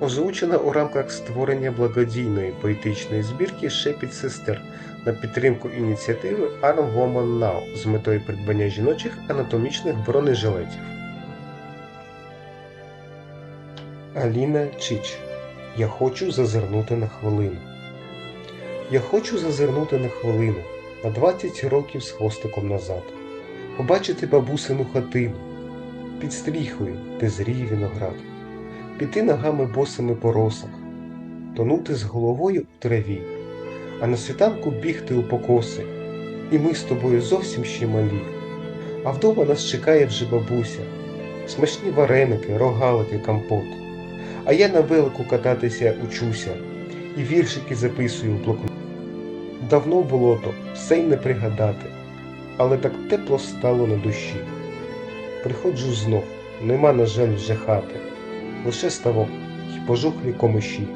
Озвучена у рамках створення благодійної поетичної збірки Шепіт сестер на підтримку ініціативи Arm Woman Now з метою придбання жіночих анатомічних бронежилетів. Аліна Чич. Я хочу зазирнути на хвилину. Я хочу зазирнути на хвилину на 20 років з хвостиком назад, побачити бабусину хатину, під стріхою, де зріє виноград, піти ногами босими по росах, тонути з головою у траві, а на світанку бігти у покоси, і ми з тобою зовсім ще малі. А вдома нас чекає вже бабуся, смачні вареники, рогалики, компот. А я на велику кататися учуся і віршики записую в блокнот. Давно було то, все й не пригадати, але так тепло стало на душі. Приходжу знов, нема, на жаль, вже хати, лише ставок і пожухлі комиші.